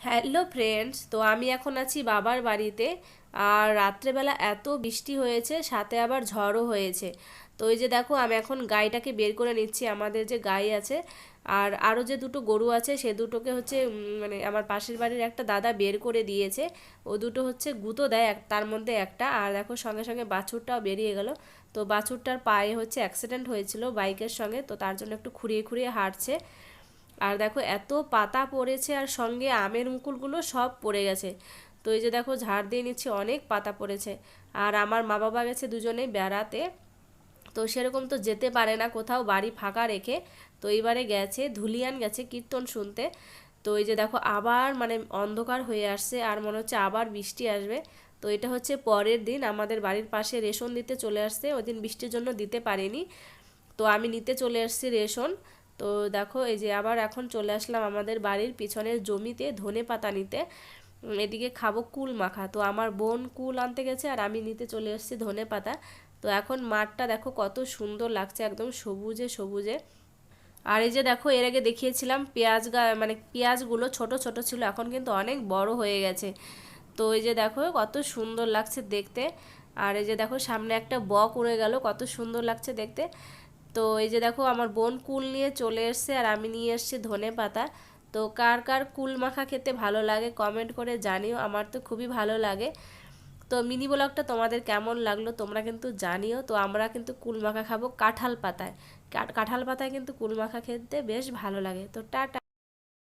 Hello friends তো আমি এখন আছি বাবার বাড়িতে। আর রাত্রেবেলা এত বৃষ্টি হয়েছে, সাথে আবার ঝড়ও হয়েছে। তো এই যে দেখো, আমি এখন গাইটাকে বের করে নিচ্ছি, আমাদের যে গাই আছে। আর আরও যে দুটো গরু আছে, সে দুটোকে হচ্ছে মানে আমার পাশের বাড়ির একটা দাদা বের করে দিয়েছে। ও দুটো হচ্ছে গুঁতো দেয় তার মধ্যে একটা। আর দেখো, সঙ্গে সঙ্গে বাছুরটাও বেরিয়ে গেল। তো বাছুরটার পায়ে হচ্ছে অ্যাক্সিডেন্ট হয়েছিল বাইকের সঙ্গে। তো তার জন্য একটু খুঁড়িয়ে খুঁড়িয়ে হাঁটছে। আর দেখো এত পাতা পড়েছে আর সঙ্গে আমের মুকুলগুলো সব পড়ে গেছে। তো এই যে দেখো ঝাড় দিয়ে নিচ্ছি, অনেক পাতা পড়েছে। আর আমার মা বাবা গেছে দুজনেই বেড়াতে। তো সেরকম তো যেতে পারে না, কোথাও বাড়ি ফাঁকা রেখে। তো এইবারে গেছে, ধুলিয়ান গেছে কীর্তন শুনতে। তো এই যে দেখো আবার মানে অন্ধকার হয়ে আসছে আর মনে হচ্ছে আবার বৃষ্টি আসবে। তো এটা হচ্ছে পরের দিন, আমাদের বাড়ির পাশে রেশন দিতে চলে আসছে। ওই দিন বৃষ্টির জন্য দিতে পারিনি। তো আমি নিতে চলে আসছি রেশন। তো দেখো, এই যে আবার এখন চলে আসলাম আমাদের বাড়ির পিছনের জমিতে ধনে পাতা নিতে। এদিকে খাব কুল মাখা। তো আমার বোন কুল আনতে গেছে আর আমি নিতে চলে এসেছি ধনে পাতা। তো এখন মাঠটা দেখো কত সুন্দর লাগছে, একদম সবুজে সবুজে। আর এই যে দেখো, এর আগে দেখিয়েছিলাম পেঁয়াজ গা মানে পেঁয়াজগুলো ছোট ছোট ছিল, এখন কিন্তু অনেক বড় হয়ে গেছে। তো এই যে দেখো, কত সুন্দর লাগছে দেখতে। আর এই যে দেখো, সামনে একটা বক উড়ে গেল, কত সুন্দর লাগছে দেখতে। তো এই যে দেখো, আমার বোন কুল নিয়ে চলে এসছে আর আমি নিয়ে এসছি ধনে পাতা। তো কার কার কুল মাখা খেতে ভালো লাগে কমেন্ট করে জানিও, আমার তো খুবই ভালো লাগে। তো মিনি ব্লগটা তোমাদের কেমন লাগল তোমরা কিন্তু জানিও। তো আমরা কিন্তু কুল মাখা খাব কাঁঠাল পাতায়। কাঠ- কাঁঠাল পাতায় কিন্তু কুল মাখা খেতে বেশ ভালো লাগে। তো টাটা।